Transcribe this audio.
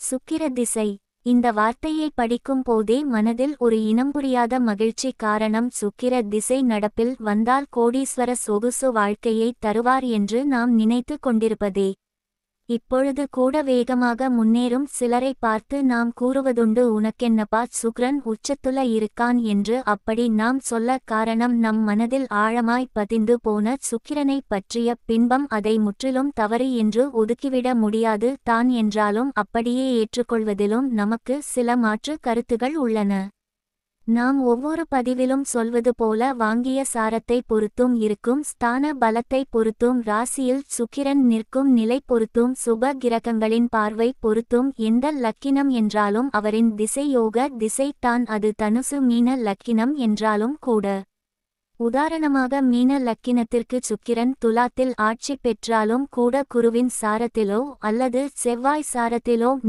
சுக்கிர திசை. இந்த வார்த்தையை படிக்கும் போதே மனதில் ஒரு இனம் புரியாத மகிழ்ச்சி காரணம் சுக்கிர திசை நடப்பில் வந்தால் கோடீஸ்வர சொகுசு வாழ்க்கையை தருவார் என்று நாம் நினைத்து கொண்டிருப்பதே. இப்பொழுது கூட வேகமாக முன்னேறும் சிலரை பார்த்து நாம் கூறுவதுண்டு உனக்கென்னப்பா சுக்ரன் உச்சத்துல இருக்கான் என்று அப்படி நாம் சொல்ல காரணம் நம் மனதில் ஆழமாய் பதிந்து போன சுக்கிரனை பற்றிய பின்பம் அதை முற்றிலும் தவறு என்று ஒதுக்கிவிட முடியாது தான் என்றாலும் அப்படியே ஏற்றுக்கொள்வதிலும் நமக்கு சில மாற்று கருத்துகள் உள்ளன. நாம் ஒவ்வொரு பதிவிலும் சொல்வது போல வாங்கிய சாரத்தை பொறுத்தும் இருக்கும் ஸ்தான பலத்தை பொறுத்தும் ராசியில் சுக்கிரன் நிற்கும் நிலை பொறுத்தும் சுப கிரகங்களின் பார்வை பொறுத்தும் எந்த லக்கினம் என்றாலும் அவரின் திசையோக திசை தான் அது தனுசு மீன லக்கினம் என்றாலும் கூட. உதாரணமாக மீன லக்கினத்திற்கு சுக்கிரன் துலாத்தில் ஆட்சி பெற்றாலும் கூட குருவின் சாரத்திலோ அல்லது செவ்வாய் சாரத்திலோ